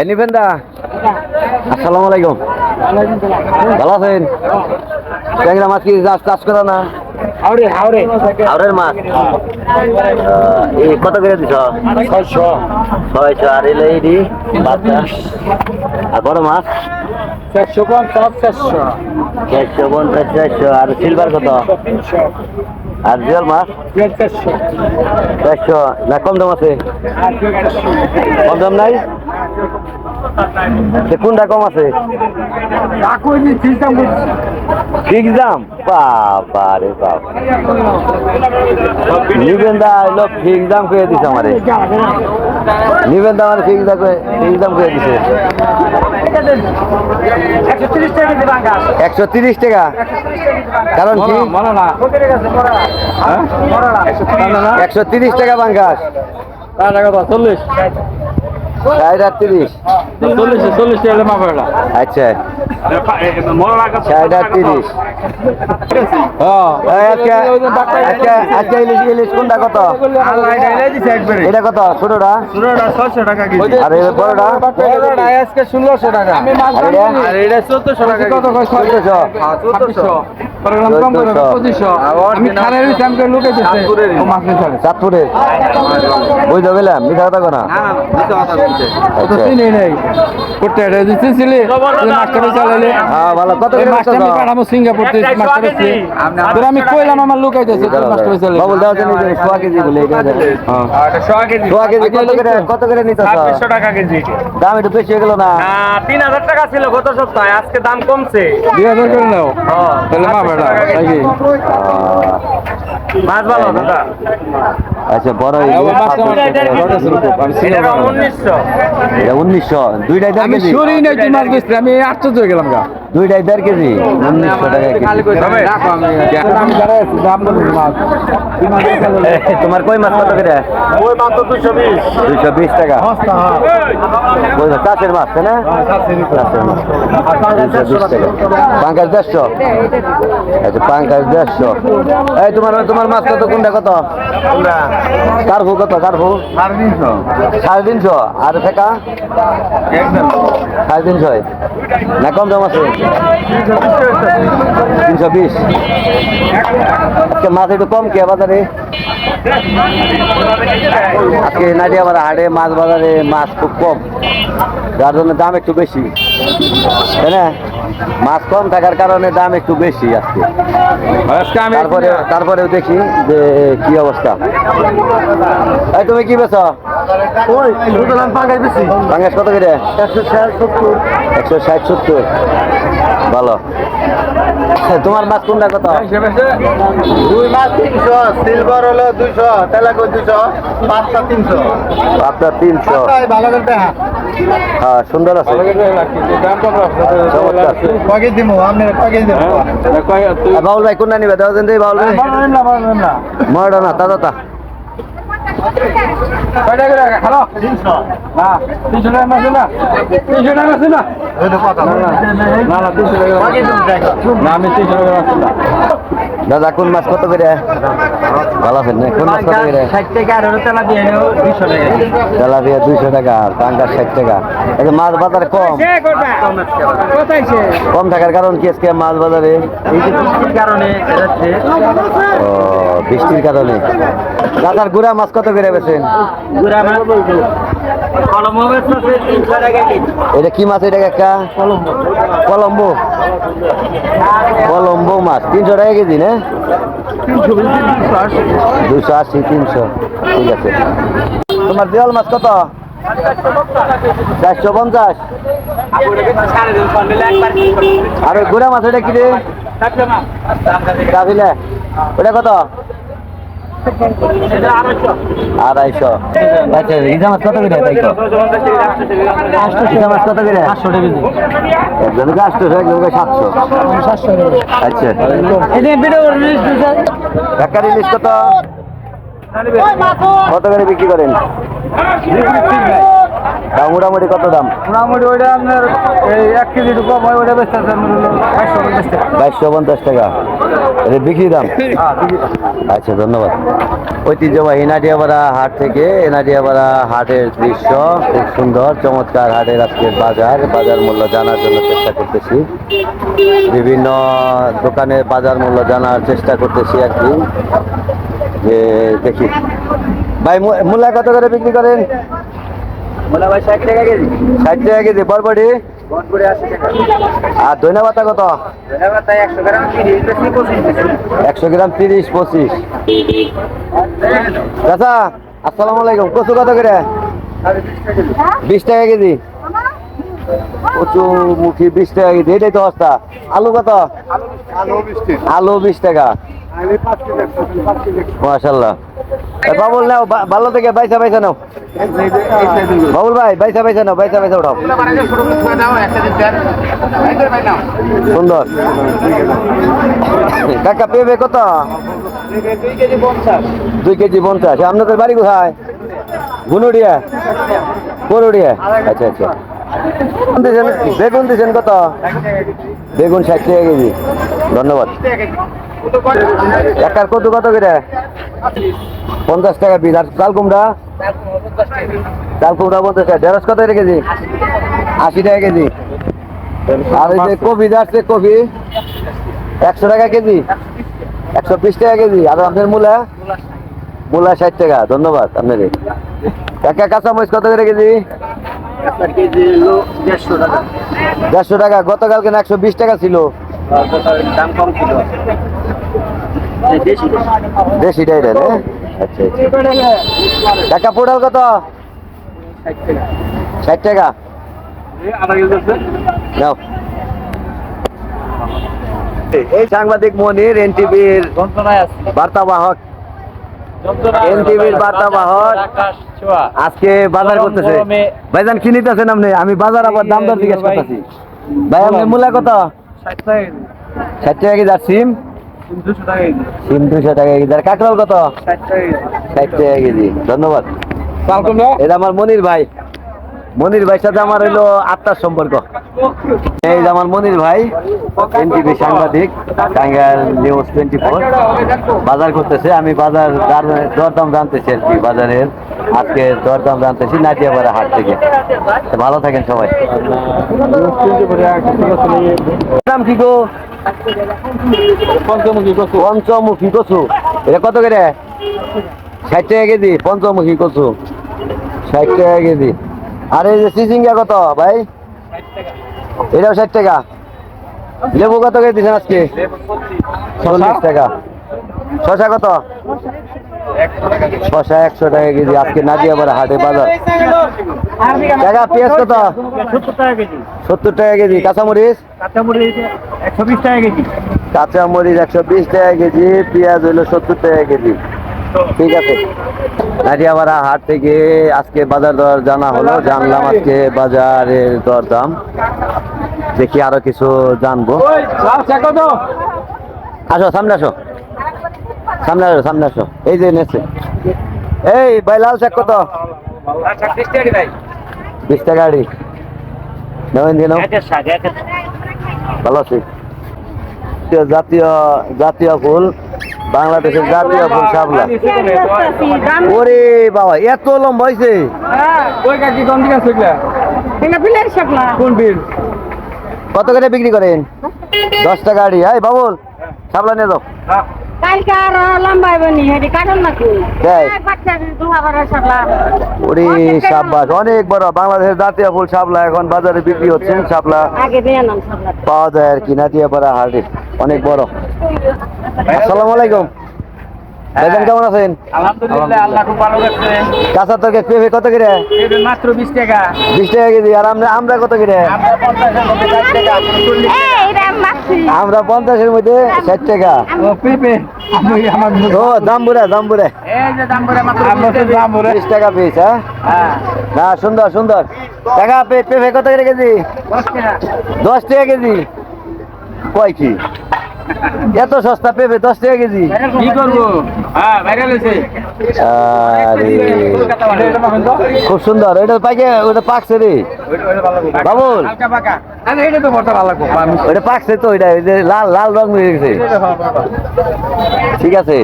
এ নিবেন দা। আসসালামু আলাইকুম। ভালো আছেন? ট্যাংরা মাছ কি চাষ চাষ করো না? হাওড়ে হাওড়ে। আউরের মাছ? কত করে দিছ? ছয়শো। ছয়শো আর এলে এইটি বাচ্চা। আর বড় মাছ? চারশো পঞ্চাশ চারশো। চারশো পঞ্চাশ চারশো। আর সিলভার কত? আর জিয়াল মাছ? চারশো। না কম দাম আছে? কম দাম নাই? কোনটা কম আছে? ফিক্স দাম বাবা রে নিবেন দা এলো ফিক্স দাম করে দিছে আমারে। নিবেন দা আমার ফিক্স দাম ফিক্স দাম করে দিছে। একশো তিরিশ টাকা কারণ কি? হ্যাঁ? একশো তিরিশ টাকা বাঙ্গাস টাকা চল্লিশ। ষাট আর তিরিশ। চল্লিশ চল্লিশ টাকা মা পড়লা। আচ্ছা। ষাট আর তিরিশ। এই আজকে ইলিশ ইলিশ কোনটা কত? এটা কত? ছোটটা ছয়শো টাকা আর বড়টা আজকে ষোলোশো টাকা? আর এটা চোদ্দশো টাকা কত চোদ্দশো। আমি চাঁদপুরের। বুঝতে পেলাম কথা হ্যাঁ কইলাম আমার লুকাইতেছে তোর মাস্টারে চালালে বাবুল দাও জানি যে সোয়া কেজি বলে এটা দেন। সোয়া কেজি কত করে কত করে নিতে টাকা কেজি দাম একটু বেশি হয়ে গেল না? তিন হাজার টাকা ছিল গত সপ্তাহে আজকে দাম কমছে। দুই হাজার করে নাও। তাহলে নাকি? মাছ ভালো দাদা। আচ্ছা বড় আমি এটা উনিশশো। উনিশশো। দুইটাই আমি কেজি? নাই তুই মাছ বেচতে আমি আশ্চর্য হয়ে গেলাম গা। দুইটাই দেড় কেজি। উনিশশো টাকা তোমার কই মাছ কত করে? দুইশো বিশ। টাকা। বুঝলো চাষের মাছ তাই না? চাষের মাছ। দুইশো বিশ টাকা। পাঙ্কাশ দেড়শো? আচ্ছা পাঙ্কাশ দেড়শো। এই তোমার তোমার মাছ কত? কোনটা কত? কারফু কত? কারফু সাড়ে তিনশো। আর ফেকা? সাড়ে তিনশো না কম দাম আছে। তিনশো বিশ। আজকে মাছ একটু কম কে বাজারে? আজকে নাটি আমার হাটে মাছ বাজারে মাছ খুব কম। যার জন্য দাম একটু বেশি। তাই না? মাছ কম থাকার কারণে দাম একটু বেশি আজকে। তারপরে তারপরেও দেখি যে কি অবস্থা। এই তুমি কি বেছো বাংলাদেশ কত করে? একশো ষাট সত্তর। একশো ষাট সত্তর। ভালো। তোমার মাছ কোনটা কত? দুই মাছ তিনশো সিলভার হলো দুশো তেলাকো দুশো পাঁচটা তিনশো। পাঁচটা তিনশো। ভালো করে হ্যাঁ সুন্দর আছে। আর বাউল ভাই কোনটা নিবে? দেওয়া দেন বাউল ভাই। মরডা না দাদা দাদা, কোন মাছ কত করে? ভালো আছেন কোন মাছ কত করে? তেলাপিয়া দুইশো টাকা টাঙ্গার ষাট টাকা। এই মাছ বাজারে কম। কম থাকার কারণ কি আজকে মাছ বাজারে? বৃষ্টির কারণে বৃষ্টির কারণে। দাদার গুড়া মাছ কত করে বেছেন এটা কি মাছ এটা একটা কলম্বো। কলম্বো। মাছ। তিনশো টাকা কেজি না? দুশো আশি। তিনশো। ঠিক আছে। তোমার দেওয়াল মাছ কত? চারশো পঞ্চাশ। আর গুড়া মাছ ওটা কি রে? ওটা কত? আড়াইশো। আচ্ছা মাছ কত করে তাই তো মাছ কত করে? পাঁচশো একজনকে আটশোশো একজনকে সাতশো। আচ্ছা। কত? কত করে বিক্রি করেন? দাম মোটামুটি কত দাম? মোটামুটি ওইটা আপনার এক কেজি কম হয় ওইটা বেচতে বাইশশো পঞ্চাশ টাকা। এটা বিক্রি দাম? আচ্ছা ধন্যবাদ। ঐতিহ্যবাহী নাটিয়াপাড়া হাট থেকে নাটিয়াপাড়া হাটের দৃশ্য খুব সুন্দর চমৎকার হাটের আজকের বাজার। বাজার মূল্য জানার জন্য চেষ্টা করতেছি। বিভিন্ন দোকানের বাজার মূল্য জানার চেষ্টা করতেছি আর কি। যে দেখি। ভাই মূ- মূলা কত করে বিক্রি করেন? বলে ভাই ষাট টাকা কেজি। ষাট টাকা কেজি বরবটি? আর ধনিয়া পাতা কত? একশো গ্রাম তিরিশ পঁচিশ চাচা আসসালামু আলাইকুম। কচু কত করে? বিশ টাকা কেজি। কচু মুখি বিশ টাকা কেজি। এটাই তো অবস্থা আলু কত? আলু বিশ টাকা। মাশাল্লাহ। এ বাবুল নাও ভালো থেকে বাইসা বাইসা নাও। বাবুল ভাই, বাইসা বাইসা নাও, বাইসা বাইসা উঠাও। সুন্দর। কাকা পেবে কত? দুই কেজি পঞ্চাশ। আপনাদের বাড়ি কোথায়? গুনুডিয়া করুডিয়া আচ্ছা আচ্ছা। বেগুন দিছেন কত? বেগুন ষাট টাকা কেজি। ধন্যবাদ। একার কত কত করে? পঞ্চাশ টাকা পিস। আর চাল কুমড়া? চাল কুমড়া পঞ্চাশ টাকা। ঢেঁড়স কত কেজি? আশি টাকা কেজি। আর এই যে কপি যাচ্ছে কপি, একশো টাকা কেজি। একশো বিশ টাকা কেজি। আর আপনার মূলা? মূলা ষাট টাকা। ধন্যবাদ আপনাদের একা কাঁচামরিচ কত করে কেজি? কেজি হলো দেড়শো টাকা। দেড়শো টাকা গতকাল কেন একশো বিশ টাকা ছিল? দাম কম ছিল। এটা আচ্ছা আচ্ছা। টাকা পোড়াল কত? ষাট টাকা। নাও। এই সাংবাদিক মনির এনটিভির বার্তাবাহক NTV বার্তাবাহক আজকে বাজার করতেছে। ভাইজান কি নিতেছেন আপনি? আমি বাজার আবার দাম দর জিজ্ঞেস। করতেছি। ভাই আপনি মূলা কত? ষাট টাকা কেজি। আর সিম? দুশো টাকা কেজি। সিম দুশো টাকা কেজি। আর কাঁকড়াল কত? ষাট টাকা কেজি। ধন্যবাদ। এটা আমার মনির ভাই। মনির ভাই সাথে আমার হইল আত্মার সম্পর্ক। এই যে আমার মনির ভাই এনটিভি সাংবাদিক টাঙ্গাইল নিউজ টোয়েন্টি ফোর বাজার করতেছে। আমি বাজার দার- দরদাম জানতেছি আর কি বাজারের। আজকে দরদাম জানতেছি নাটিয়াপাড়া হাট থেকে। ভালো থাকেন সবাই। নাম কি গো? পঞ্চমুখী কচু। পঞ্চমুখী কচু। এটা কত করে? ষাট টাকা কেজি পঞ্চমুখী কচু। ষাট টাকা কেজি। আর এই যে সিজিঙ্গা কত, ভাই? এটাও ষাট টাকা। লেবু কত করে দিচ্ছেন আজকে? চল্লিশ টাকা। শশা কত? শশা একশো টাকা কেজি, আজকে নাদিয়াপাড়া হাটে বাজার। টাকা, পেঁয়াজ কত? সত্তর টাকা কেজি। কাঁচামরিচ? কাঁচামরিচ একশো বিশ টাকা কেজি। পেঁয়াজ হইল সত্তর টাকা কেজি। ঠিক আছে। নাটিয়াপাড়া হাট থেকে আজকে বাজার দর জানা হলো, জানলাম আজকে বাজারের দর দাম। দেখি আরও কিছু জানব। আসো, সামনে আসো। সামনে আসো সামনে আসো। এই যে নেছে এই ভাই, লাল শাক কত? বিশ টাকা একের ভালো আছি। জাতীয় জাতীয় ফুল। বাংলাদেশের জাতীয় ফুল শাপলা। ওরে বাবা এত লম্বা হয়েছে কত করে বিক্রি করেন? দশটা গাড়ি। এই বাবুল শাপলা নিয়ে যাও। কালকে আর লম্বা হেডি কাটল ওরে সাবাস অনেক বড়। বাংলাদেশের জাতীয় ফুল সাবলা এখন বাজারে বিক্রি হচ্ছে সাবলা শাপলা। পাওয়া যায় আর কি হাটে। অনেক বড়। আসসালামু আলাইকুম। দেখেন কেমন আছেন? আলহামদুলিল্লাহ আল্লাহ খুব ভালো কাঁচা তরকারি পেঁপে কত করে? এটা মাত্র বিশ টাকা। বিশ টাকা কেজি আর আমরা আমরা কত করে? আমরা পঞ্চাশের মধ্যে ষাট টাকা মধ্যে ও পেঁপে। ও দাম বুড়ে দাম বুড়ে এই যে মাত্র টাকা পিস হ্যাঁ? হ্যাঁ। না সুন্দর সুন্দর। টাকা পেঁপে কত করে কেজি? দশ টাকা। দশ টাকা কেজি। কয় কি? এত সস্তা পেঁপে দশ টাকা কেজি? কি করব? হ্যাঁ ভাইরাল হয়েছে। আরে খুব সুন্দর। এটা পাইকে ওটা পাকছে রে। বাবুল। পাকা ওটা পাকছে তো এটা লাল লাল রং হয়ে গেছে। ঠিক আছে।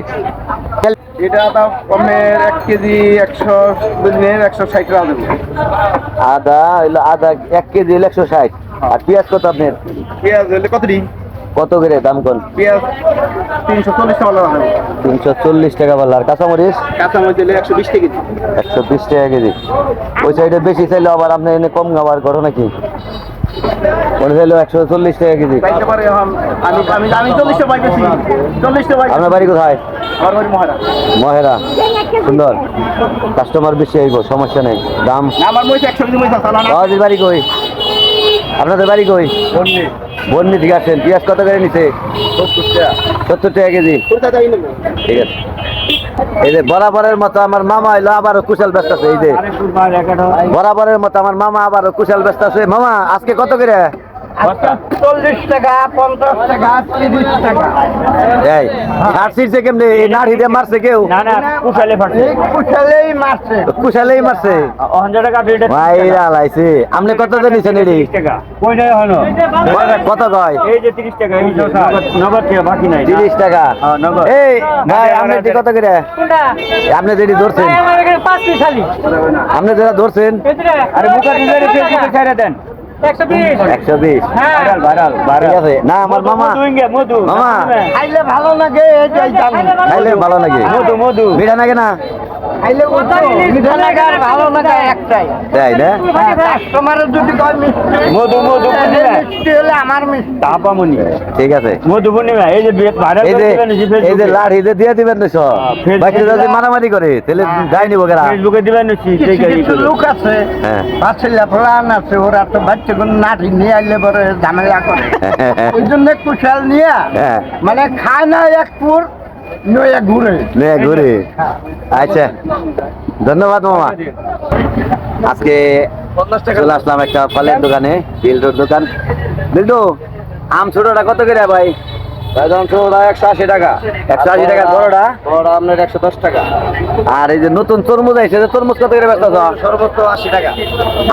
এটা দাম কমের এক কেজি একশো একশো ষাট টাকা আদা হইল আদা এক কেজি হলো একশো ষাট। আর পেঁয়াজ কত আপনার? পেঁয়াজ হলে কত দিন? কত করে দাম কোন? পেঁয়াজ তিনশো চল্লিশ টাকা তিনশো চল্লিশ টাকা বলল আর কাঁচামরিচ? কাঁচামরিচ হলে একশো বিশ টাকা কেজি। একশো বিশ টাকা কেজি। ওই সাইডে বেশি চাইলে আবার আপনি এনে কম খাবার করো নাকি? ওটা চাইলেও একশো চল্লিশ টাকা কেজি। আপনার বাড়ি কোথায়? মহারা। সুন্দর। কাস্টমার বেশি আইব সমস্যা নেই। দাম? আমার বাড়ি কই? আপনাদের বাড়ি কই? বন্নি ঠিক আছেন পেঁয়াজ কত করে নিছে? সত্তর টাকা। কেজি। ঠিক আছে। এই যে বরাবরের মতো আমার মামা এলো আবার কুশাল ব্যস্ত আছে এই যে। বরাবরের মতো আমার মামা আবার কুশাল ব্যস্ত আছে। মামা আজকে কত করে? চল্লিশ টাকা পঞ্চাশ টাকা তিরিশ টাকা। এই ষাট ছিটছে কেমনে? এই নাড়ি দিয়ে মারছে কেউ? না না কুশালে ফাটছে কুশালেই মারছে। কুশালেই মারছে? অঞ্জনে টাকা দুইটা ভাইরা লাইছে আপনি কত দিয়ে নিছেন এটি টাকা। কই নাই হলো কত কয়? এই যে 30 টাকা এই যে নগদ নগদ টাকা বাকি নাই তিরিশ টাকা। হ্যাঁ, নগদ। এই ভাই আপনি এটি কত করে? আপনি যেটি ধরছেন। পাঁচ পিস খালি আপনি যেটা ধরছেন আরে বুকা ছাইরা দেন। একশো বিশ। একশো বিশ। ভাইরাল ভাইরাল ঠিক ভাইরাল আছে। না আমার মামা। মধু ইঙ্গে মধু। মামা। খাইলে ভালো লাগে এই যে জানি খাইলে ভালো লাগে। মধু মধু। মিঠা লাগে না? খাইলে মিঠা লাগে আর ভালো লাগে। একটাই। তাই না? যদি মধু মধু পূর্ণিমা মিষ্টি হলে আমার মিষ্টি। ঠিক আছে। মধু পূর্ণিমা এই যে এই যে এই যে দিয়ে দিবেন তো সব বাচ্চা যদি মারামারি করে তাহলে যাই নিবো কেরা ফেসবুকে দিবেন লোক আছে হ্যাঁ। আছে ওরা তো বাচ্চা কোনো নাঠি নিয়ে আইলে পরে ঝামেলা করে। ওই জন্য কুশাল নিয়ে হ্যাঁ। মানে খায় না এক পুর নয়া ঘুরে। ঘুরে। আচ্ছা। ধন্যবাদ মামা। আজকে চলে আসলাম একটা ফলের দোকানে বিল্ডুর দোকান। বিল্ডু আম ছোটটা কত করে ভাই? ছোটটা একশো আশি টাকা। একশো আশি টাকার বড়টা? বড় আপনার একশো দশ টাকা। আর এই যে নতুন তরমুজ আইছে যে তরমুজ কত করে ব্যস্ত সর্বোচ্চ আশি টাকা।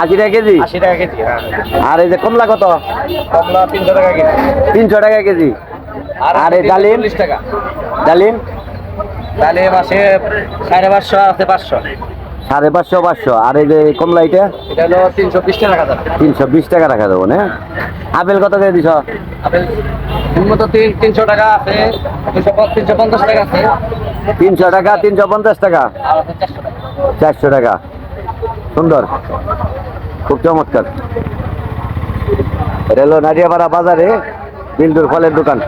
আশি টাকা কেজি? আশি টাকা কেজি হ্যাঁ। আর এই যে কমলা কত? কমলা তিনশো টাকা কেজি। তিনশো টাকা কেজি। আর এই ডালিম? চল্লিশ টাকা। ডালিম? তাহলে মাসে সাড়ে পাঁচশো আছে পাঁচশো। সাড়ে পাঁচশো পাঁচশো। আর এই যে কমলা এটা? তিনশো বিশ টাকা তিনশো বিশ টাকা রাখা দেবো না? আপেল কত করে দিছ? আপেল মতো তিনশো টাকা আছে তিনশো পঞ্চাশ টাকা আছে। তিনশো টাকা তিনশো পঞ্চাশ টাকা? চারশো টাকা। সুন্দর। খুব চমৎকার। হলো নারিয়াপাড়া বাজারে বিন্দুর ফলের দোকান।